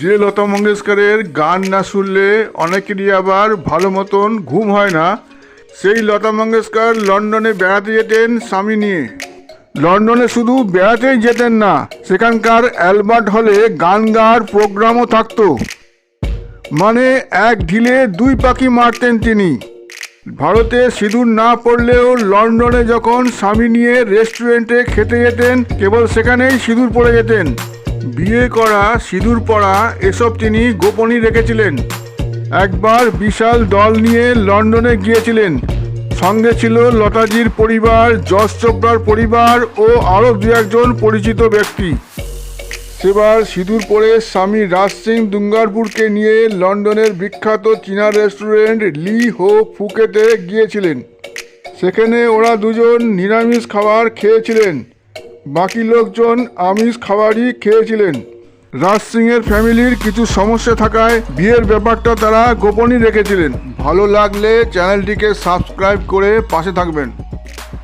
যে লতা মঙ্গেশকরের গান না শুনলে অনেকেরই আবার ভালো মতন ঘুম হয় না। সেই লতা মঙ্গেশকর লন্ডনে বেড়াতে যেতেন স্বামী নিয়ে। লন্ডনে শুধু বেড়াতেই যেতেন না, সেখানকার অ্যালবার্ট হলে গান গাওয়ার প্রোগ্রামও থাকতো। মানে এক ঢিলে দুই পাখি মারতেন তিনি। ভারতে সিঁদুর না পড়লেও লন্ডনে যখন স্বামী নিয়ে রেস্টুরেন্টে খেতে যেতেন, কেবল সেখানেই সিঁদুর পড়ে যেতেন। বিয়ে করা, সিঁদুর পরা, এসব তিনি গোপনই রেখেছিলেন। একবার বিশাল দল নিয়ে লন্ডনে গিয়েছিলেন। সঙ্গে ছিল লতাজির পরিবার যশ চোপড়ার পরিবার ও আরও দু একজন পরিচিত ব্যক্তি। সেবার সিঁদুর পরে স্বামী রাজ সিং দুঙ্গারপুরকে নিয়ে লন্ডনের বিখ্যাত চীনা রেস্টুরেন্ট লি হো ফুকেতে গিয়েছিলেন। সেখানে ওরা দুজন নিরামিষ খাবার খেয়েছিলেন। বাকি লোকজন আমিষ খাবারই খেয়েছিলেন। রাজ সিংয়ের ফ্যামিলির কিছু সমস্যা থাকায় বিয়ের ব্যাপারটা তারা গোপনই রেখেছিলেন। ভালো লাগলে চ্যানেলটিকে সাবস্ক্রাইব করে পাশে থাকবেন।